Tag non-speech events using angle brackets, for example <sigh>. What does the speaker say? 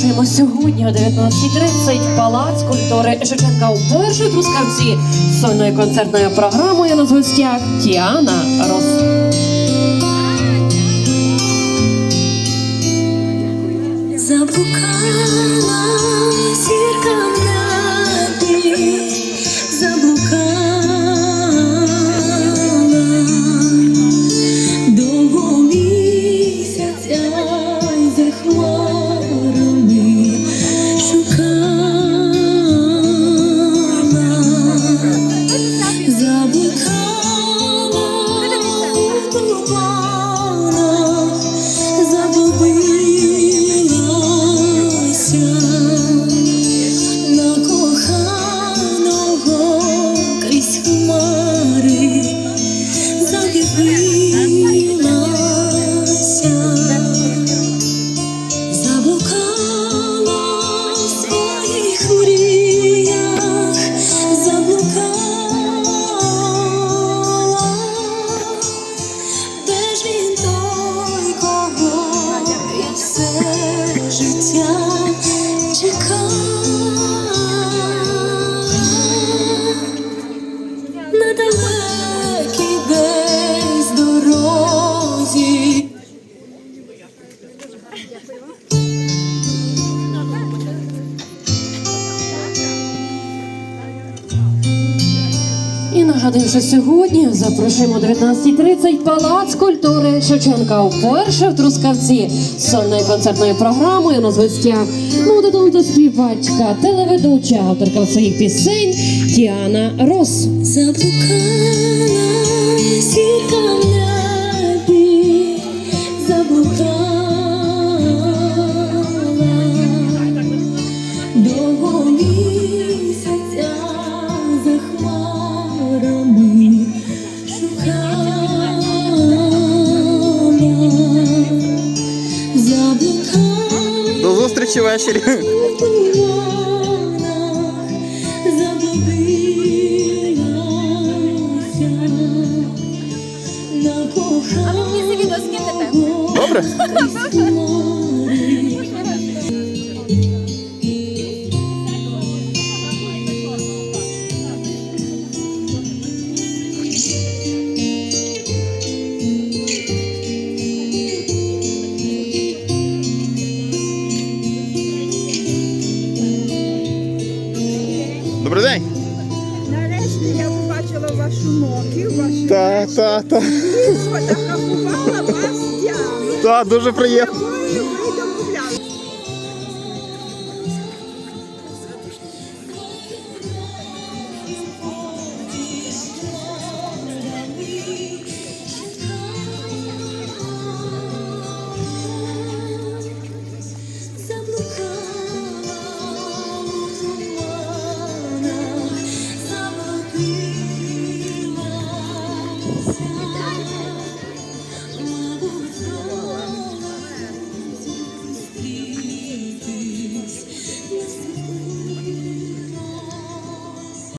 запрошуємо сьогодні о 19.30 в Палац культури Шевченка у в Трускавці сольною концертною програмою на гостях Тіана Рос. Нагадуємо, що сьогодні запрошуємо о 19.30 Палац культури Шевченка вперше в Трускавці з сольною концертною програмою на гостях молода співачка, телеведуча, авторка своїх пісень Тіана Рос. Заблукала До ввечері. А ви мені це відео скинете? Добре? <laughs> Добрий день. Нарешті я побачила вашу Nokia, вашу Та, та, та. і сфотографувала вас з Та, дуже приємно. якою ви домовлялися.